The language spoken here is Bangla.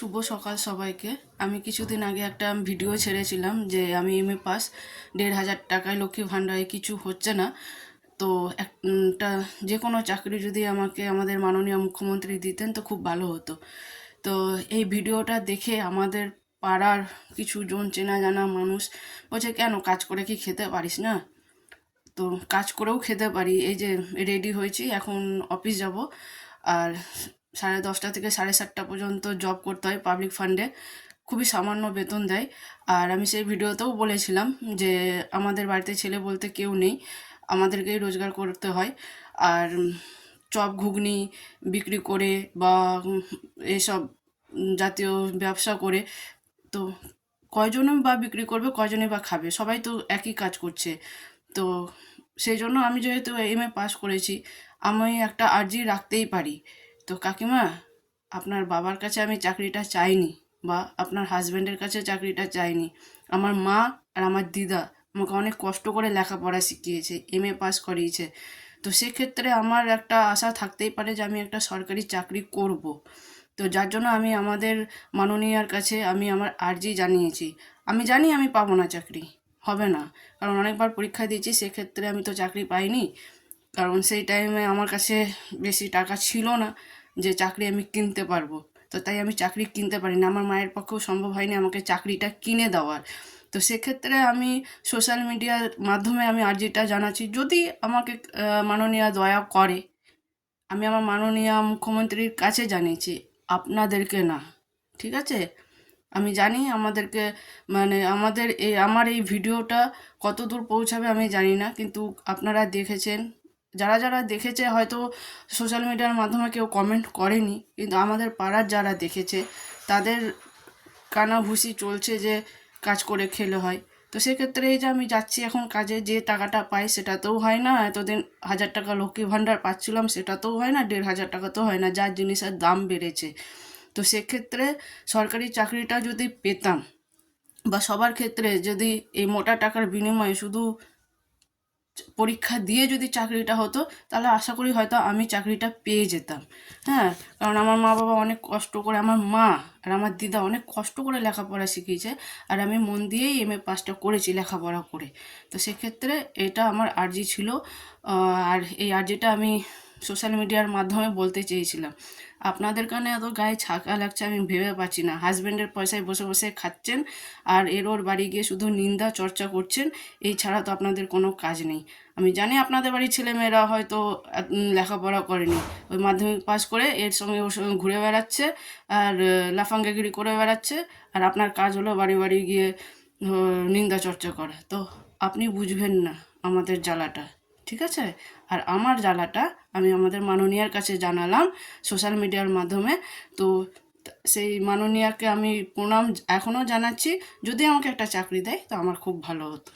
শুভ সকাল সবাইকে। আমি কিছুদিন আগে একটা ভিডিও ছেড়েছিলাম যে আমি এম এ পাস। দেড় হাজার টাকায় লক্ষ্মী ভাণ্ডারে কিছু হচ্ছে না। তো একটা যে কোনো চাকরি যদি আমাকে, আমাদের মাননীয় মুখ্যমন্ত্রী দিতেন তো খুব ভালো হতো। তো এই ভিডিওটা দেখে আমাদের পাড়ার কিছু জন চেনা জানা মানুষ বলছে, কেন কাজ করে কি খেতে পারিস না? তো কাজ করেও খেতে পারি। এই যে রেডি হয়েছি, এখন অফিস যাব। আর সাড়ে দশটা থেকে সাড়ে সাতটা পর্যন্ত জব করতে হয় পাবলিক ফান্ডে খুবই সামান্য বেতন দেয়। আর আমি সেই ভিডিওতেও বলেছিলাম যে, আমাদের বাড়িতে ছেলে বলতে কেউ নেই, আমাদেরকেই রোজগার করতে হয়। আর চপ ঘুগনি বিক্রি করে বা এসব জাতীয় ব্যবসা করে, তো কয়জনে বা বিক্রি করবে কয়জনে বা খাবে? সবাই তো একই কাজ করছে। তো সেই জন্য আমি যেহেতু এম এ পাস করেছি, আমি একটা আর্জি রাখতেই পারি। তো কাকিমা, আপনার বাবার কাছে আমি চাকরিটা চাইনি বা আপনার হাজব্যান্ডের কাছে চাকরিটা চাইনি। আমার মা আর আমার দিদা আমাকে অনেক কষ্ট করে লেখাপড়া শিখিয়েছে এম এ পাস করিয়েছে। তো সেক্ষেত্রে আমার একটা আশা থাকতেই পারে যে আমি একটা সরকারি চাকরি করব। তো যার জন্য আমি আমাদের মাননীয়ার কাছে আমি আমার আর্জি জানিয়েছি। আমি জানি আমি পাবো না চাকরি, হবে না। কারণ অনেকবার পরীক্ষা দিয়েছি, সেক্ষেত্রে আমি তো চাকরি পাইনি। কারণ সেই টাইমে আমার কাছে বেশি টাকা ছিল না। যে চাকরি আমি কিনতে পারব। তো তাই আমি চাকরি কিনতে পারি না আমার মায়ের পক্ষেও সম্ভব হয়নি আমাকে চাকরিটা কিনে দেওয়ার। তো সেক্ষেত্রে আমি সোশ্যাল মিডিয়ার মাধ্যমে আমি আর্জিটা জানাচ্ছি। যদি আমাকে মাননীয়া দয়া করে, আমি আমার মাননীয় মুখ্যমন্ত্রীর কাছে জানিয়েছি, আপনাদেরকে না, ঠিক আছে? আমি জানি আমাদেরকে মানে আমাদের এই আমার এই ভিডিওটা কত দূর পৌঁছাবে আমি জানি না, কিন্তু আপনারা দেখেছেন যারা যারা দেখেছে হয়তো সোশ্যাল মিডিয়ার মাধ্যমে কেউ কমেন্ট করেনি, কিন্তু আমাদের পাড়ার যারা দেখেছে, তাদের কানাভুসি চলছে যে কাজ করে খেলে হয়। তো সেক্ষেত্রে এই যে আমি যাচ্ছি এখন কাজে, যে টাকাটা পাই সেটাতেও হয় না। এতদিন হাজার টাকা লক্ষ্মী ভাণ্ডার পাচ্ছিলাম, সেটাতেও হয় না। দেড় হাজার টাকা তো হয় না, যার জিনিসের দাম বেড়েছে। তো সেক্ষেত্রে সরকারি চাকরিটা যদি পেতাম, বা সবার ক্ষেত্রে যদি এই মোটা টাকার বিনিময়ে শুধু পরীক্ষা দিয়ে যদি চাকরিটা হতো, তাহলে আশা করি হয়তো আমি চাকরিটা পেয়ে যেতাম। হ্যাঁ কারণ আমার মা বাবা অনেক কষ্ট করে, আমার মা আর আমার দিদা অনেক কষ্ট করে লেখাপড়া শিখিয়েছে আর আমি মন দিয়েই এম এ পাসটা করেছি লেখাপড়া করে। তো সেক্ষেত্রে এটা আমার আর্জি ছিল আর এই আর্জিটা আমি সোশ্যাল মিডিয়ার মাধ্যমে বলতে চেয়েছিলাম। আপনাদের কানে এত গায়ে ছাকা লাগছে আমি ভেবে পাচ্ছি না। হাজব্যান্ডের পয়সায় বসে বসে খাচ্ছেন আর এর ওর বাড়ি গিয়ে শুধু নিন্দা চর্চা করছেন, এই ছাড়া তো আপনাদের কোনো কাজ নেই। আমি জানি আপনাদের বাড়ির ছেলেমেয়েরা হয়তো লেখাপড়া করেনি। ওই মাধ্যমিক পাস করে এর সঙ্গে ওর সঙ্গে ঘুরে বেড়াচ্ছে আর লাফাঙ্গাগিরি করে বেড়াচ্ছে আর আপনার কাজ হলো বাড়ি বাড়ি গিয়ে নিন্দা চর্চা করা। তো আপনি বুঝবেন না আমাদের জ্বালাটা। ঠিক আছে? আর আমার জ্বালাটা আমি আমাদের মাননীয়ার কাছে জানালাম সোশ্যাল মিডিয়ার মাধ্যমে। তো সেই মাননীয়াকে আমি প্রণাম এখনও জানাচ্ছি। যদি আমাকে একটা চাকরি দেয়, তো আমার খুব ভালো হতো।